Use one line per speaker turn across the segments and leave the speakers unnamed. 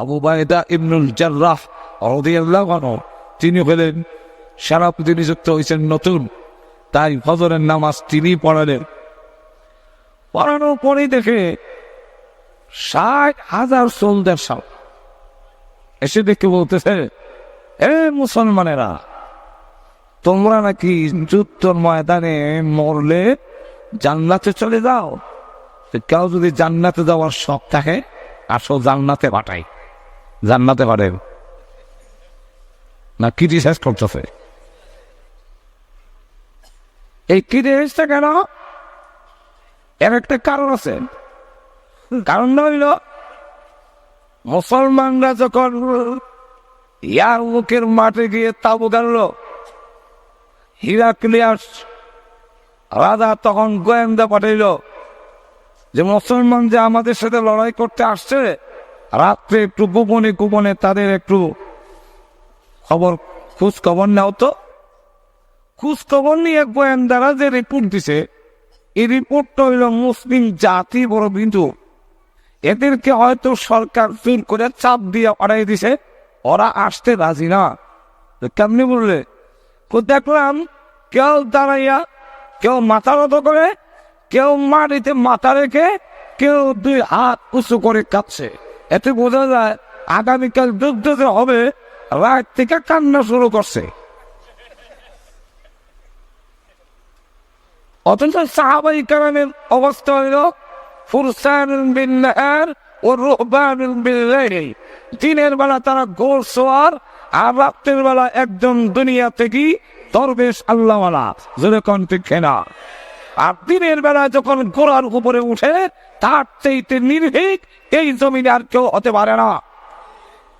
Abu Baida ইবনুল জার্রাহ রাদিয়াল্লাহু আনহু, তিনি হলেন সেনাপতি নিযুক্ত হয়েছেন নতুন। তাই ফজরের নামাজ তিনি পড়ালেন। পড়ানোর পরে দেখে ষাট হাজার সোলদার সব এসে দেখে বলতেছে, এ মুসলমানেরা, তোমরা নাকি যুদ্ধর ময়দানে মরলে জান্নাতে চলে যাও? কেউ যদি জান্নাতে যাওয়ার শখ থাকে, আসো জান্নাতে পাঠাই। জান্নাতে পারে। না ক্রিটিসাইজ করতেছে? এই ক্রিটিসাইজটা কেন এর একটা কারণ আছে। কারণ হইল, মুসলমানরা যখন ইয়ার মুখের মাঠে গিয়ে তাবু গাড়ল, হিরাক্লিয়াস রাজা তখন গোয়েন্দা পাঠাইল যে, মুসলমান যে আমাদের সাথে লড়াই করতে আসছে রাত্রে একটু গোপনে গোপনে তাদের একটু খবর খোঁজ খবর নাও তো। খোঁজ খবর নিয়ে গোয়েন্দারা যে রিপোর্ট দিছে। এই রিপোর্টটা হইল মুসলিম জাতি বড় বিন্দু। এদেরকে হয়তো সরকার জোর করে চাপ দিয়ে পাঠাই দিছে। ওরা আসতে রাজি না। কেমনি বললে? দেখলাম কেউ দাঁড়াইয়া, কেউ মাথা নত করে, কেউ মাটিতে মাথা রেখে, কেউ দুই হাত উঁচু করে কাঁদছে। এতে বোঝা যায় আগামীকাল যুদ্ধ যে হবে, রাত থেকে কান্না শুরু করছে। অথচ সাহাবাই কালামের অবস্থা হইল ফুরসান ও দিনের বেলা তারা গোর সোয়ার, আর রাত্রের বেলা একজন দুনিয়া থেকে দরবেশ আল্লাহওয়ালা যেরকম ঠিক না আর দিনের বেলা যখন ঘোড়ার উপরে উঠে, তার চাইতে নির্ভীক এই জমিনে আর কেউ হতে পারে না।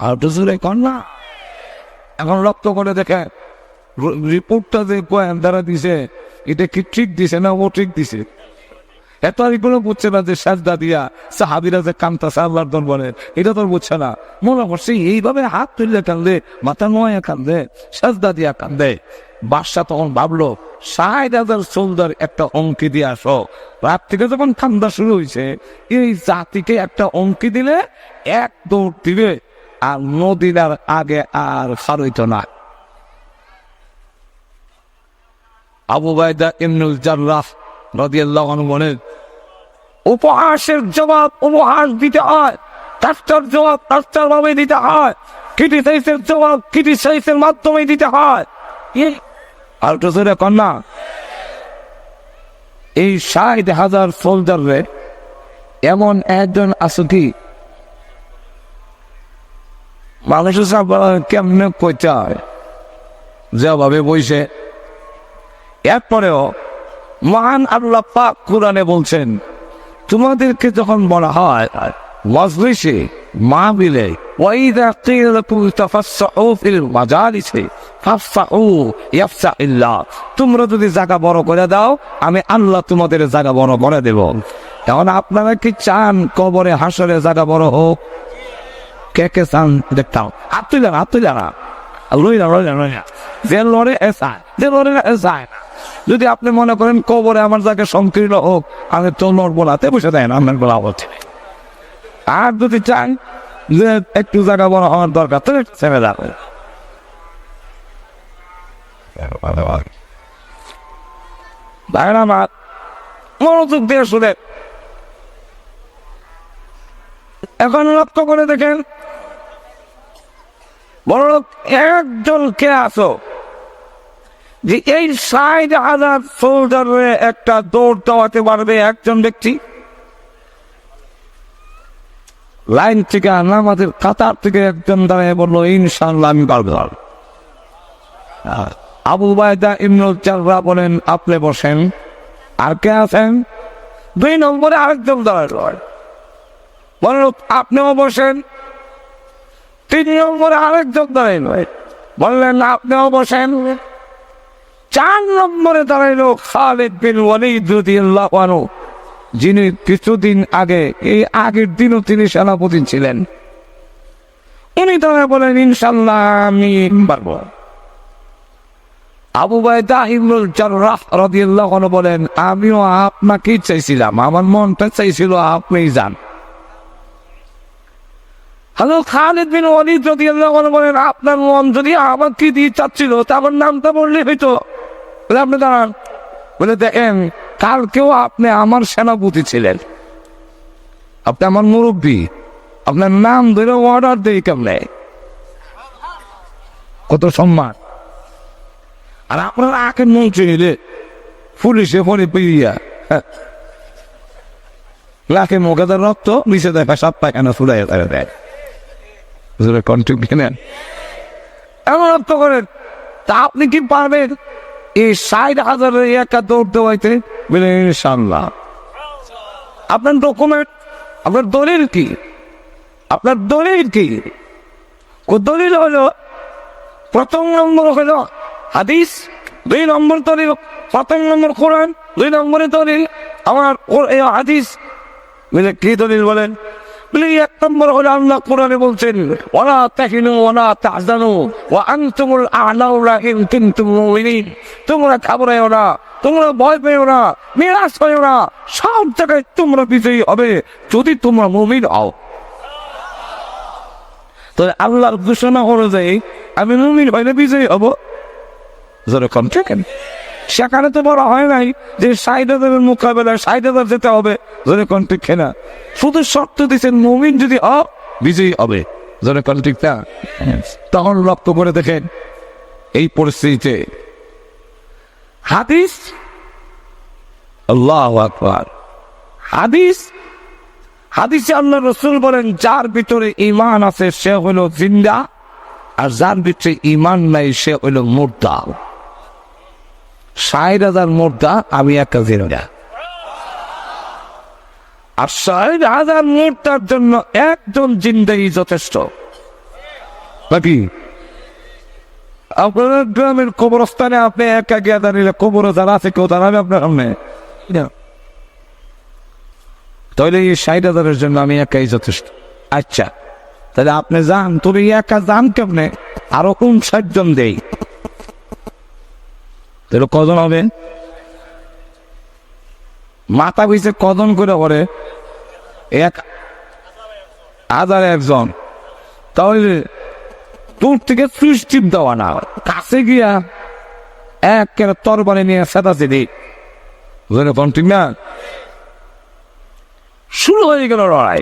আর দুজুরে কন্যা, এখন রক্ত করে দেখে রিপোর্টটা যে গোয়েন্দারা দিছে, এটা কি ঠিক দিছে না ও ঠিক দিছে? এত আর এগুলো বুঝছে না যে সাজদা দিয়া সাহাবিরা যে কান্তাছে আল্লাহর দরবারে। এটা তো বুঝছে না। মনে করছে এইভাবে হাত তুললে কান্দে, মাথা নোয়া কান্দে, সাজদা দিয়া কান্দে। বাদশা তখন ভাবলো, ষাট হাজার সোলদার একটা অঙ্কি দিয়ে আসো। রাত থেকে যখন ঠান্ডা শুরু হয়েছে এই জাতিকে একটা অঙ্কি দিলে এক দৌড় দিবে, আর নদীর আগে আর খারইতো না। আবু বাইদা ইবনুল জার্রাহ বলেন, উপহাসের জবাব উপহাস দিতে হয় জবাব ভাবে দিতে হয় ক্রিটিসাইসের জবাব ক্রিটিসাইসের মাধ্যমে দিতে হয়। আর কন্যা এই ষাট হাজার সোলজারের এমন একজন আছে কি? মানুষের কেমনে কইতে হয়? যেভাবে বইছে, এরপরেও মহান আল্লাহ পাক কোরআনে বলছেন তোমাদেরকে যখন বলা হয় মজলিসে মা বিলে وإذا قيل لكم تفسحوا في المجالس فافسحوا يفسح الله তোমরা যদি জায়গা বড় করে দাও আমি আল্লাহ তোমাদের জায়গা বড় করে দেব এখন আপনারা কি চান কবরে হাসরে জায়গা বড় হোক কে কে চান দেখতাম হাত তুলে না হাত তুলে না লই না লই না লই না যে লড়ে এসায় যে লড়ে না এসায় না যদি আপনি মনে করেন কবরে আমার যাকে সংকীর্ণ হোক, আমি তো লড়বো না। তে বসে আপনার বলা হচ্ছে আর যদি চান যে একটু জায়গা বড় হওয়ার দরকার তো ছেড়ে যাবে মনোযোগ দিয়ে শুনে। এখন লক্ষ্য করে দেখেন বড় একজন কে আসো যে এই ষাট হাজার সোলজারে একটা দৌড় দেওয়াতে পারবে একজন ব্যক্তি। লাইন থেকে আমাদের কাতার থেকে একজন দাঁড়িয়ে বলল ইনশাল্লাহ আমি পারব। আবু বায়দা ইমনুল চাররা বলেন, আপনি বসেন। আর কে আছেন? দুই নম্বরে আরেকজন দাঁড়াল বলেন, আপনিও বসেন। তিন নম্বরে আরেকজন দাঁড়াইল বললেন, আপনিও বসেন। চার নম্বরে দাঁড়াইল খালেদ যিনি কিছুদিন আগে, এই আগের দিনও তিনি সেনাপতি ছিলেন। উনি তারা বলেন ইনশাল্লাহ আমি পারব। আবু বলেন, আমিও আপনাকেই চাইছিলাম। আমার মনটা চাইছিল আপনিই যান। হ্যালো খালিদ বিন ওয়ালিদ যদি বলেন, আপনার মন যদি আমাকে দিয়ে চাচ্ছিল, তা আমার নামটা বললে হইতো। বলে, আপনি দাঁড়ান। বলে, দেখেন, কালকেও আপনি আমার সেনাপতি ছিলেন। আপনি আমার মুরব্বী। আপনার নাম ধরে অর্ডার দেই কেমনে? কত সম্মান। আর আপনার আগে মন্ত্রী রে পুলিশে পরে পেরিয়া হ্যাঁ। লাখে মুখে তার রক্ত মিশে দেয় সাপ পায়খানা ফুলাই দেয়। বুঝলে কন্ট্রিক কেনেন এমন রক্ত করেন, তা আপনি কি পারবেন? এই ষাট হাজারের একা দৌড় দেওয়াইতে? বলে ইনশাল্লাহ আপনার ডকুমেন্ট আপনার দলিল কি? আপনার দলিল কি? দলিল হলো? প্রথম নম্বর হলো হাদিস, দুই নম্বর দলিল, প্রথম নম্বর কোরআন, দুই নম্বরে দলিল, আমার হাদিস। বলে, কি দলিল বলেন? না না না বিজয়ী হবে যদি তোমরা মুমিন হও। তো আল্লাহর ঘোষণা অনুযায়ী আমি মুমিন হইলে বিজয়ী হব। যেরকম ঠিকেন। সেখানে তো বড় হয় নাই যে সাইদাদের মোকাবেলায় হাজার যেতে হবে যেরকম ঠিক না শুধু শর্ত দিচ্ছেন মুমিন যদি হ বিজয়ী হবে যেরকম ঠিক না তখন লক্ষ্য করে দেখেন, এই পরিস্থিতিতে হাদিস, আল্লাহ আকবার। হাদিস, হাদিসে আল্লাহ রসুল বলেন, যার ভিতরে ইমান আছে সে হলো জিন্দা, আর যার ভিতরে ইমান নাই সে হলো মুর্দা। ষাট হাজার আমি একটা আর ষাট হাজার জন্য একজন জিন্দাই যথেষ্ট। নাকি? আপনার গ্রামের কবরস্থানে আপনি একা গিয়ে দাঁড়িয়ে কবর যারা আছে, কেউ দাঁড়াবে আপনার সামনে। তাহলে এই ষাট হাজারের জন্য আমি একাই যথেষ্ট। আচ্ছা তাহলে আপনি যান, তুমি একা যান কেমনে? আরও কোন ষাট জন দেই। তাহলে কজন হবে? মাথা পিছে কজন করে করে? এক হাজার একজন। তাহলে দূর থেকে সুইচ দেওয়া না। কাছে গিয়া এক কেন তরবারি নিয়ে সেটাছে দিই বুঝলে কোন ঠিক না? শুরু হয়ে গেল লড়াই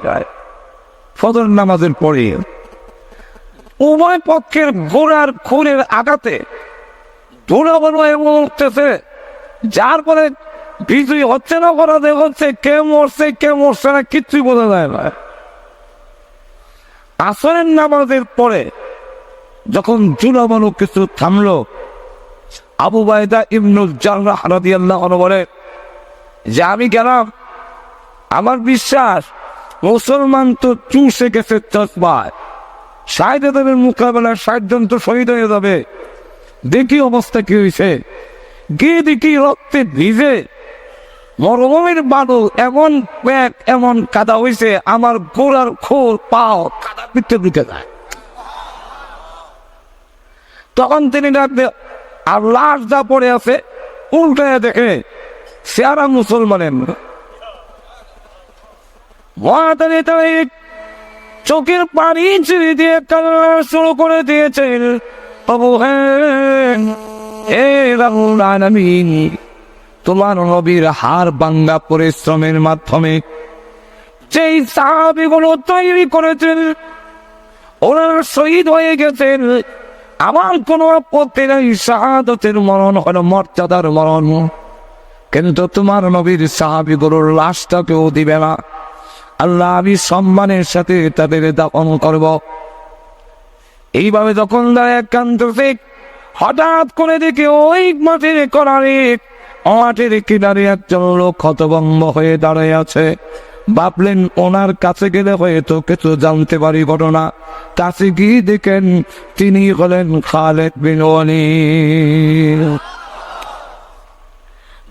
ফজর নামাজের পরে উভয় পক্ষের ঘোড়ার খুনের আঘাতে দৌড়াবানো এবং উঠতেছে। যার পরে বিজয়ী হচ্ছে না করা হচ্ছে কে মরছে কে মরছে না কিচ্ছুই বোঝা যায় না। আসরের নামাজের পরে যখন জুলাবানু কিছু থামলো, আবু বায়দা ইবনুল জাররাহ রাদিয়াল্লাহু আনহু বলে, যে আমি গেলাম, আমার বিশ্বাস, মুসলমান তো চুষে গেছে চসবায় ষাট হাজারের মোকাবেলায় ষাট তো শহীদ হয়ে যাবে। দেখি অবস্থা কি হয়েছে গিয়ে দেখি রক্তে ভিজে। মরুভূমির বাদল এমন প্যাক এমন কাদা হয়েছে আমার গোড়ার খোল পাও কাদা পিঠে দিতে যায়। তখন তিনি ডাকবে আর লাশ যা পড়ে আছে উল্টায় দেখে সেরা মুসলমানের চোখের পানি ছিঁড়ে দিয়ে শুরু করে দিয়েছেন। তোমার নবীর হার বাঙ্গা পরিশ্রমের মাধ্যমে যেই সাহাবিগুলো তৈরি করেছেন ওনারা শহীদ হয়ে গেছেন। আমার কোনো আপত্তি নেই, শাহাদতের মরণ হলো মর্যাদার মরণ। কিন্তু তোমার নবীর সাহাবিগুলোর লাশটা কেউ দিবে না। আল্লাহ, আমি সম্মানের সাথে তাদের দাপন করব। এইভাবে যখন তারা একান্ত শেখ, হঠাৎ করে দেখে ওই মাটির করারে মাটির কিনারে একজন লোক হতভম্ব হয়ে দাঁড়িয়ে আছে। ভাবলেন, ওনার কাছে গেলে হয়তো কিছু জানতে পারি ঘটনা। কাছে গিয়ে দেখেন, তিনি হলেন খালেদ বিন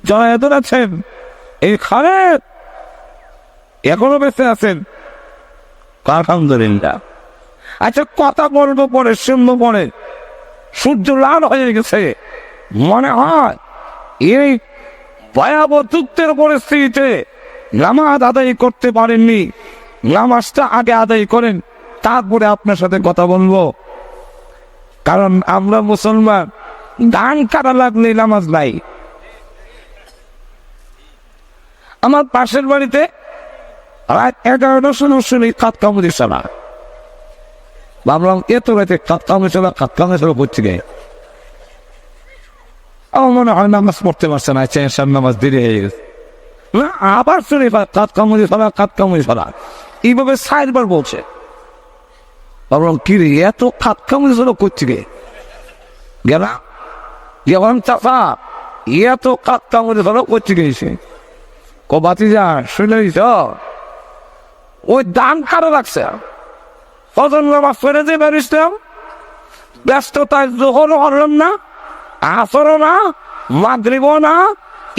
জয় আছেন, এই খালেদ এখনও বেঁচে আছেন। আলহামদুলিল্লাহ। আচ্ছা কথা বলব পরে, শুনব পরে। সূর্য লাল হয়ে গেছে। মনে হয় এই ভয়াবহ যুদ্ধের পরিস্থিতিতে নামাজ আদায় করতে পারেননি। নামাজটা আগে আদায় করেন, তারপরে আপনার সাথে কথা বলব। কারণ আমরা মুসলমান ধান কাটা লাগলে নামাজ নাই। আমার পাশের বাড়িতে রাত এগারোটার সময় শুনি কাত কামড়ি চালা ভাবলাম, এত রাতে কাত কামড়ি চালা কাত কামড়ি চালা করছি গে। আমার মনে হয় নামাজ পড়তে পারছে না, চেয়ার নামাজ দেরি হয়ে গেছে। আবার শুনি কাত কামড়ি চালা কাত কামড়ি চালা। এইভাবে সাইডবার বলছে। ভাবলাম, কি রে, এত কাত কামড়ি চালা করছি গে। গেলাম। গেলাম চাষা এত কাত কামড়ি চালা করছি গেছে কবাতি যা শুনে ওই দান কারও রাখছে ফজর নামাজ পড়ে যে বেরিয়েছিলাম ব্যস্ততায় জোহর হরলাম না আসরও না মাগরিব না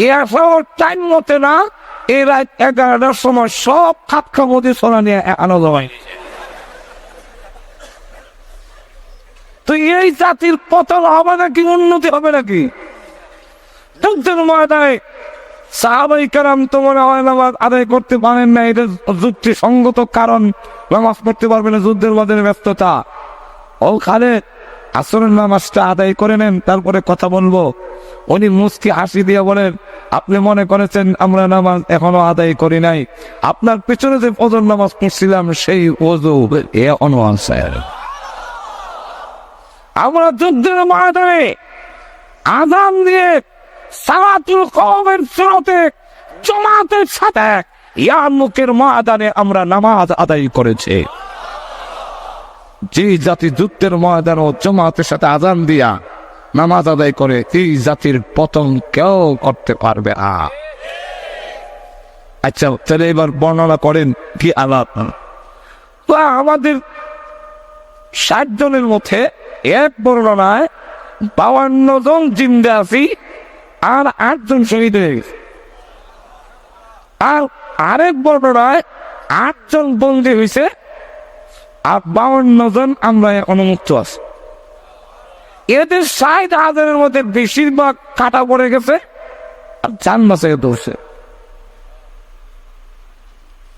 এসব টাইম মতে না এই রাত এগারোটার সময় সব খাপখা মধ্যে সোনা নিয়ে আনন্দ হয়। তো এই জাতির পতন হবে নাকি, উন্নতি হবে নাকি? যুদ্ধের ময়দানে সাহাবাই কারাম তো আদায় করতে পারেন না, এটা যুক্তি সঙ্গত কারণ। নামাজ পড়তে পারবে না, যুদ্ধের মধ্যে ব্যস্ততা। ওখানে আসরের নামাজটা আদায় করে নেন, তারপরে কথা বলব। উনি মুসকি হাসি দিয়ে বলেন, আপনি মনে করেছেন আমরা নামাজ এখনও আদায় করি নাই? আপনার পেছনে যে ফজর নামাজ পড়ছিলাম, সেই ওজু এ অনুয়ান্সায় আমরা যুদ্ধের ময়দানে আদান দিয়ে সালাতুল কওমের স্রোতে জমাতের সাথে ইয়ামুকের ময়দানে আমরা নামাজ আদায় করেছি। যে জাতি যুদ্ধের ময়দান ও জমাতের সাথে আজান দিয়া নামাজ আদায় করে এই জাতির পতন কেউ করতে পারবে না। আচ্ছা তাহলে এবার বর্ণনা করেন কি আলাপ? আমাদের ষাট জনের মধ্যে এক বর্ণনায় বাউান্ন জন জিন্দা আছি আর আটজন শহীদ হয়ে গেছে। আর আরেক বর্ণনায় আটজন বন্দী হয়েছে আর বাউন্ন জন আমরা অনুমুক্ত আছি। এদের ষাট হাজারের মধ্যে বেশিরভাগ কাটা পড়ে গেছে আর চান মাসে ধরছে।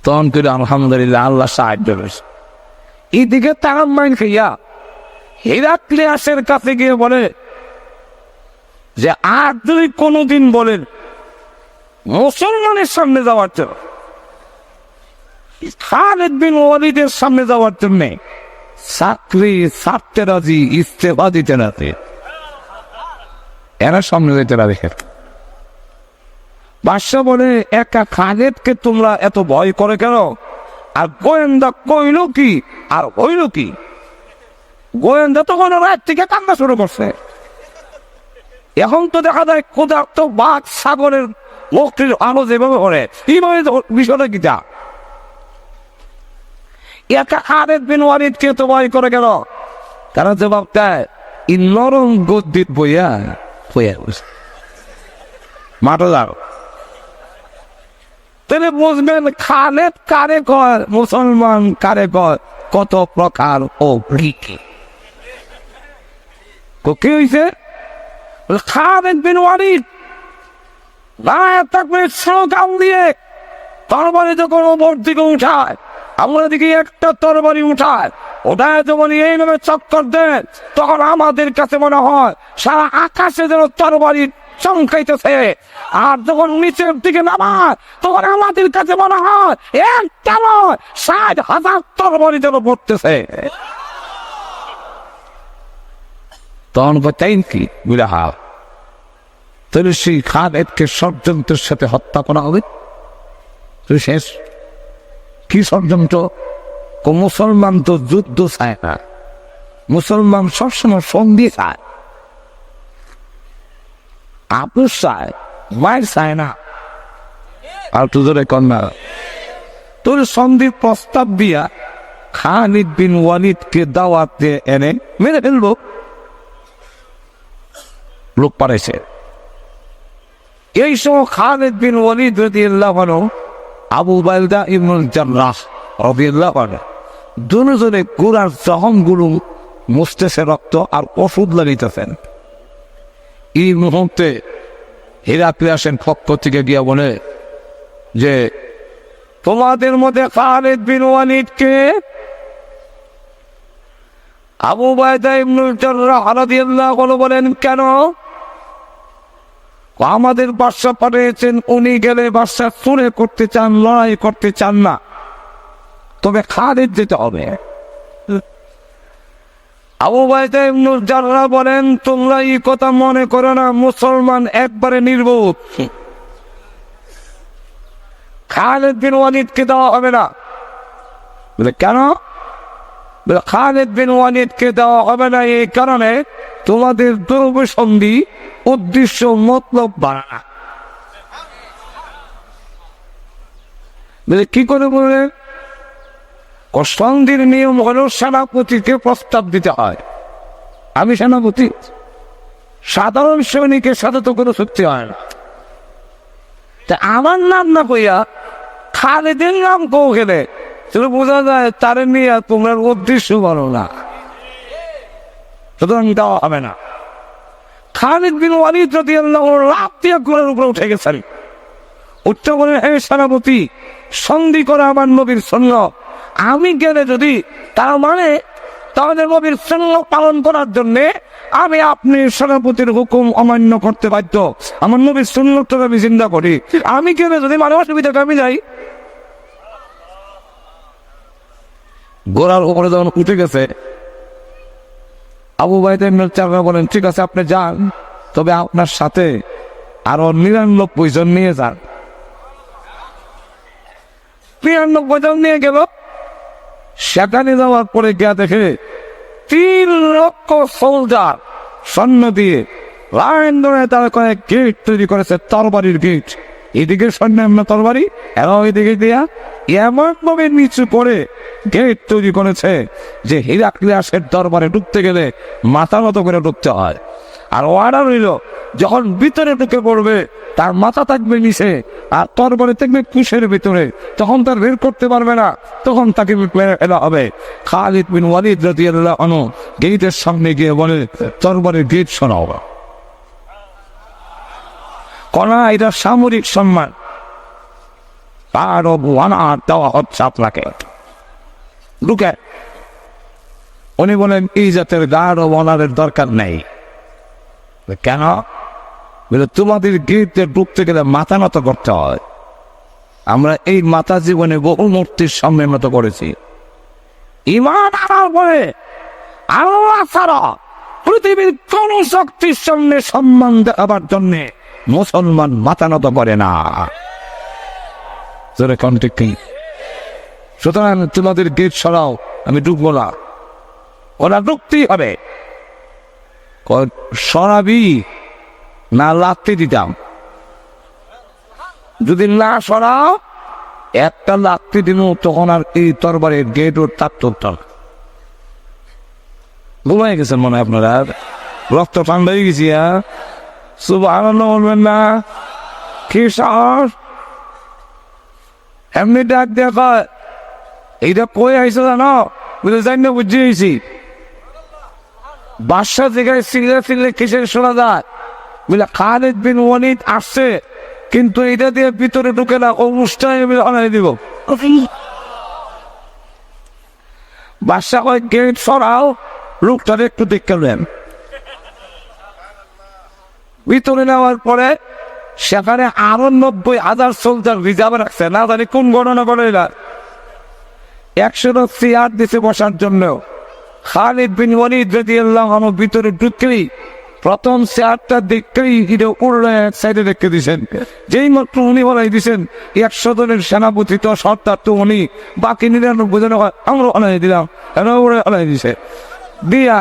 তখন করে আলহামদুলিল্লাহ, আল্লাহ সাহায্য করেছে। এইদিকে তারা মাইন খাইয়া হেরাক্লিয়াসের কাছে গিয়ে বলে যে, আর যদি কোনোদিন বলেন মুসলমানের সামনে যাওয়ার জন্য। খালেদ বিন ওয়ালিদের সামনে যাওয়ার জন্য চাকরি ছাড়তে রাজি ইস্তেফা দিতে রাজি এরা সামনে যেতে রাজি বাদশাহ বলে, একা খালেদকে তোমরা এত ভয় করে কেন? আর গোয়েন্দা কইল কি? আর হইল কি? গোয়েন্দা তখন রাত থেকে কান্না শুরু করছে। এখন তো দেখা যায় ক্ষুধার্ত বাঘ, সাগরের মুক্তির আলো যেভাবে করে এইভাবে বিষয়টা যা? একা খালেদ বিন ওয়ালিদকে তো ভয় করে গেল? তারা জবাব দেয়, ই নরম গদ্দিত বইয়া বসে। মাঠে যাও তাহলে বুঝবেন খালেদ কারে কর মুসলমান কারে কর কত প্রকার ও কি কি হয়েছে খালেদ বিন থাকবে স্লোগান দিয়ে তরবারি যখন ওপর দিকে উঠায়, আমরা দিকে একটা তরবারি উঠায়। ওটা যখন এইভাবে চক্কর দেন তখন আমাদের কাছে মনে হয় সারা আকাশে যেন তরবারি চমকাইতেছে। আর যখন নিচের দিকে নামায়, তখন আমাদের কাছে মনে হয় একটা নয়, ষাট হাজার তরবারি যেন পড়তেছে। তখন বলতেন কি বুঝা হাল তাহলে সেই খান এদকে ষড়যন্ত্রের সাথে হত্যা করা হবে? শেষ। কি ষড়যন্ত্র? মুসলমান তো যুদ্ধ চায় না। মুসলমান সবসময় সন্ধি চায়। আপুস চায়, মায়ের চায় না। আর তুজরে কন্যা তোর সন্ধির প্রস্তাব দিয়া খালিদ বিন ওয়ালিদকে দাওয়াত দিয়ে এনে মেরে ফেলব। লোক পারেছে এই সময় খালিদ বিন ওয়ালিদ রাদিয়াল্লাহু আনহু, আবু বাইলদা ইবনুল জার্রাহ রাদিয়াল্লাহু আনহু, দুজনে গোড়ার জখমগুলো মুছতেছে রক্ত আর ওষুধ লাগাইতেছেন এই মুহূর্তে হিরাক্লিয়াসের পক্ষ থেকে গিয়া বলে যে, তোমাদের মধ্যে খালেদ বিন ওয়ালিদকে আবু বায়দা ইবনুল জাররাহ রাদিয়াল্লাহু বলেন, কেন? আমাদের বাদশা পাঠিয়েছেন, উনি গেলে বাদশা চুরে করতে চান, লড়াই করতে চান না। তবে খালিদ যেতে হবে। আবু জাররা বলেন, তোমরা এই কথা মনে করো না, মুসলমান একবারে নির্বোধ। খালেদ বিন ওয়ালিদকে দেওয়া হবে না। বলে, কেন? খালেদ দেওয়া হবে না এই কারণে তোমাদের দুর্বসন্ধি উদ্দেশ্য মতলব বাড়া কি করে সন্ধির নিয়ম হলো সেনাপতিকে প্রস্তাব দিতে হয়। আমি সেনাপতি। সাধারণ সৈনিকের সাথে তো কোনো চুক্তি হয় না। তা আমার নাম না কইয়া খালেদের নাম কৌ গেলে সেটা বোঝা যায় তারে নিয়ে তোমরা উদ্দেশ্য বলো না। সুতরাং দেওয়া হবে না। খালিদ বিন ওয়ালিদ যদি লাভ দিয়ে গোড়ের উপরে উঠে গেছেন। উচ্চ করে হে সেনাপতি, সন্ধি করে আমার নবীর সৈন্য। আমি গেলে যদি, তার মানে তাহলে নবীর সৈন্য পালন করার জন্যে আমি আপনি সেনাপতির হুকুম অমান্য করতে বাধ্য। আমার নবীর সৈন্যত্ব আমি চিন্তা করি। আমি গেলে যদি মানে অসুবিধা আমি যাই গোড়ার উপরে যখন উঠে গেছে, আবু বাইদের চাররা বলেন, ঠিক আছে, আপনি যান, তবে আপনার সাথে আরও নিরানব্বই জন নিয়ে যান। নিরানব্বই জন নিয়ে গেল। সেখানে যাওয়ার পরে গিয়া দেখে তিন লক্ষ সোলজার সৈন্য দিয়ে লাইন ধরে তারা কয়েক গেট তৈরি করেছে, তরবারির গেট। এদিকে সৈন্য এমন তরবারি এবং এদিকে দেয়া এমন ভাবে নিচু পড়ে গেট তৈরি করেছে যে হিরাক্লিয়াসের দরবারে ঢুকতে গেলে মাথা মতো করে ঢুকতে হয়। আর ওয়ার্ডার হইল, যখন ভিতরে ঢুকে পড়বে, তার মাথা থাকবে নিচে, আর তরবারে থাকবে কুশের ভিতরে। তখন তার বের করতে পারবে না, তখন তাকে ফেলা হবে। খালিদ বিন ওয়ালিদ রাদিয়াল্লাহু আনহু গেটের সামনে গিয়ে বলে, তরবারের গেট শোনাও। কনা এটা সামরিক সম্মান। তার অবহানার দেওয়া হচ্ছে আপনাকে। ঢুকে। উনি বলেন এই জাতের গাঢ় অনারের দরকার নেই। কেন? বলে, তোমাদের গিরিতে ঢুকতে গেলে মাথা নত করতে হয়। আমরা এই মাথা জীবনে বহু মূর্তির সামনে মত করেছি। ইমান আনার পরে আল্লাহ ছাড়া পৃথিবীর কোন শক্তির সামনে সম্মান দেওয়ার জন্য মুসলমান মাথা নত করে না। সুতরাং তোমাদের গেট সরাও আমি ঢুকবো না। ওরা ঢুকতেই হবে। সরাবি না লাত্তি দিতাম। যদি না সরাও একটা লাত্তি দিন, তখন আর এই তরবারের গেট ওর তার ঘুমাই গেছেন মনে হয় আপনারা? রক্ত ঠান্ডা হয়ে গেছি হ্যাঁ? এমনি ডাক দেখ এইটা কই আইসো জানো? বুঝে যাই না, বুঝে আইছি। বাদশা থেকে সিলে সিলে কিসের শোনা যায়? বলে, খালিদ বিন আসছে, কিন্তু এটা দিয়ে ভিতরে ঢুকে না অনুষ্ঠানে অনাই দিব। বাদশা কয়, গেট সরাও লোকটার একটু দেখতে নেন। ভিতরে নেওয়ার পরে সেখানে আরও নব্বই হাজার সোলজার রিজার্ভ রাখছে। না জানি কোন গণনা করে একশো চেয়ার দিছে বসার জন্য খালিদ বিন ওয়ালিদ রাদিয়াল্লাহু আনহু ভিতরে ঢুকলেই প্রথম চেয়ারটা দেখতেই হিরে উড়লে এক সাইডে রেখে দিছেন। যেই মাত্র উনি বলাই দিছেন, একশো জনের সেনাপতি তো সর্দার তো উনি। বাকি নিরানব্বই জন আমরা অনাই দিলাম কেন ওরা দিছে। দিয়া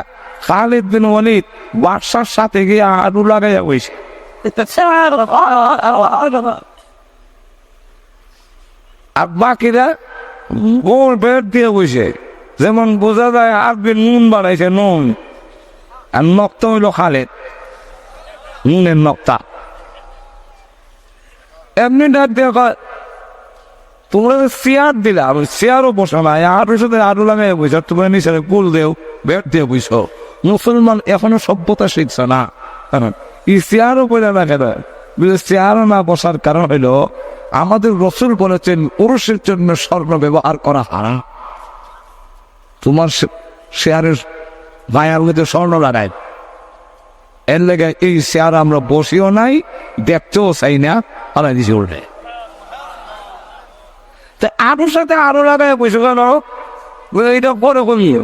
খালিদ বিন ওয়ালিদ বাদশার সাথে গিয়ে আলু লাগাইয়া বইছে। আর বাকিরা গোল বেড দিয়ে বসে যেমন বোঝা যায় আরবি নুন বানাইছে, নুন। আর নক্ত হইল খালেদ। নুনের নক্তা। এমনি ডাক দিয়ে তোমরা চেয়ার দিলা, আমি চেয়ারও বসো না আর সাথে আরও লাগাই বইছো তোমরা নিচে কুল দেও বেড দিয়ে বইছো। মুসলমান এখনও সভ্যতা শিখছে না। কারণ এই চেয়ারও বলে না। কেন চেয়ারও না বসার কারণ হইল, আমাদের রসুল বলেছেন, পুরুষের জন্য স্বর্ণ ব্যবহার করা হারা তোমার শেয়ারের ভাইয়ার মধ্যে স্বর্ণ লাগাই এর লেগে এই চেয়ার আমরা বসিও নাই, দেখতেও চাই না হারাই দিছি উল্টে। তা আরোর সাথে আরও লাগাই বসে কেন? এইটা বড় কমিও।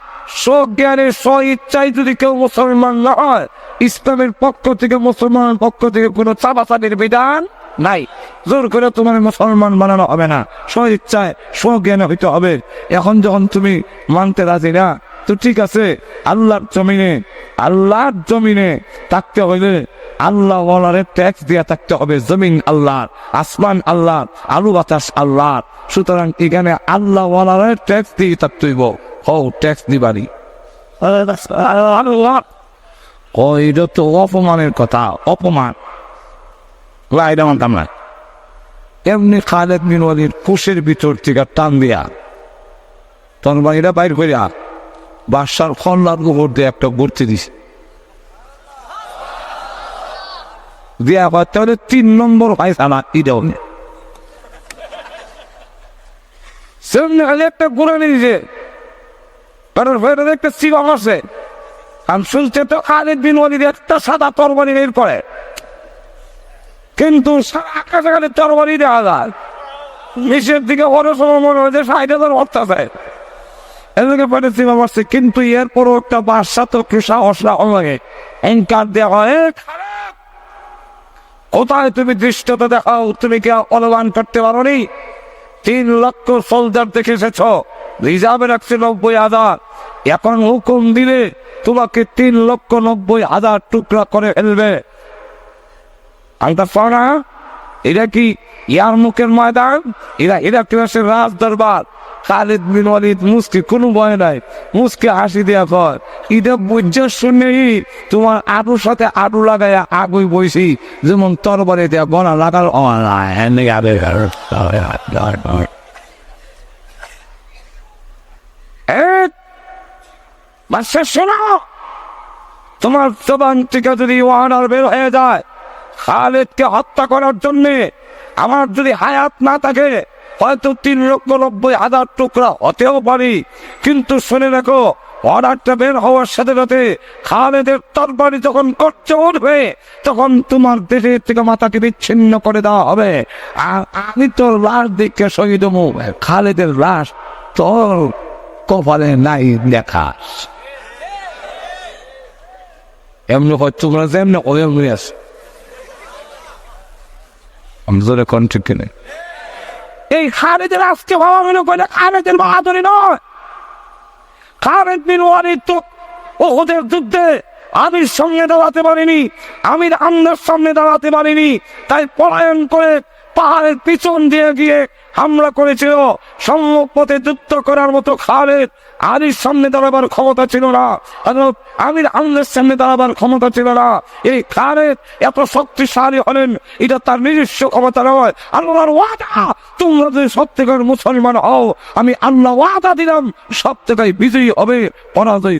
সজ্ঞানে স্ব ইচ্ছায় যদি কেউ মুসলমান না হয়, ইসলামের পক্ষ থেকে, মুসলমানের পক্ষ থেকে কোনো চাপাচাপির বিধান নাই। জোর করে তোমার মুসলমান বানানো হবে না। স্ব ইচ্ছায় স্বজ্ঞানে হইতে হবে। এখন যখন তুমি মানতে রাজি না, তো ঠিক আছে, আল্লাহর জমিনে আল্লাহর জমিনে থাকতে হইলে আল্লাহ ওয়ালারে ট্যাক্স দিয়ে থাকতে হবে, জমিন আল্লাহর, আসমান আল্লাহর আলু বাতাস আল্লাহর। সুতরাং এখানে আল্লাহ ওয়ালারে ট্যাক্স দিয়ে থাকতে হইব। ও ট্যাক্স দিবারি ও এটা তো অপমানের কথা অপমান। এটা মানতাম না এমনি খালেদ বিন ওয়ালিদ কুশের ভিতর থেকে টান দিয়া তরবারিটা বাইর করিয়া বাদশার খল্লার উপর দিয়ে একটা ঘুরতে দিছে। দিয়া হয় তাহলে তিন নম্বর পায়খানা এটাও নেই সেমনি খালি একটা ঘুরে নিয়েছে কারণ একটা আছে। আমি তো একটা সাদা তরবারি বের করে। কিন্তু আকাশে খালি তরবারি দেওয়া যায়। দিকে সময় মনে হয় যে এদিকে কিন্তু এরপরও একটা বাদশা তো সাহস না লাগে এনকার দেওয়া হয় কোথায় তুমি দৃষ্টতা দেখাও? তুমি কি অনুমান করতে পারো নি তিন লক্ষ সোলজার দেখে এসেছ। রিজার্ভে রাখছে নব্বই হাজার। এখন হুকুম দিলে তোমাকে তিন লক্ষ নব্বই হাজার টুকরা করে ফেলবে। আলতা পানা এটা কি ইয়ার মুখের ময়দান এরা এরা ক্লাসের রাজ দরবার? খালিদ বিন ওয়ালিদ, মুসকে, কোনো ভয় নাই। মুসকে হাসি দেয়া কর এটা বুঝছ শুনেই তোমার আটুর সাথে আটু লাগাই আগুই বইছি, যেমন তরবারে দেয়া গনা লাগাল। বাচ্চা, শোনো। তোমার জবান থেকে যদি ওয়ানার বের হয়ে যায়, খালেদকে হত্যা করার জন্য আমার যদি হায়াত না থাকে হয়তো তিন লক্ষ নব্বই হাজার টুকরা হতেও পারি। কিন্তু শুনে রাখো, অর্ডারটা বের হওয়ার সাথে সাথে খালেদের তরবারি যখন করতে উঠবে, তখন তোমার দেশের থেকে মাথাকে বিচ্ছিন্ন করে দেওয়া হবে। আর আমি তোর লাশ দিকে শহীদ খালেদের লাশ তোর কপালে নাই দেখাস। এমনি হয়, তোমরা যেমনি ও এমনি আছে। আমি জোরে কিনে। এই খারেদের আজকে ভাবা মনে করে খারেদের বাহাদুরি নয়। খারেদ বিন ওয়ারিদ তো ওদের যুদ্ধে আমির সঙ্গে দাঁড়াতে পারিনি, আমির আমদের সামনে দাঁড়াতে পারিনি, তাই পলায়ন করে পাহাড়ের পিছন দিয়ে গিয়ে হামলা করেছিল। সম্মুখ যুদ্ধ করার মতো খালেদ আলীর সামনে দাঁড়াবার ক্ষমতা ছিল না। আমির আমদের সামনে দাঁড়াবার ক্ষমতা ছিল না। এই খালেদ এত শক্তিশালী হলেন, এটা তার নিজস্ব ক্ষমতা নয়। আল্লাহর ওয়াদা, তোমরা যদি সত্যিকার মুসলমান হও, আমি আল্লাহ ওয়াদা দিলাম সব থেকে বিজয়ী হবে, পরাজয়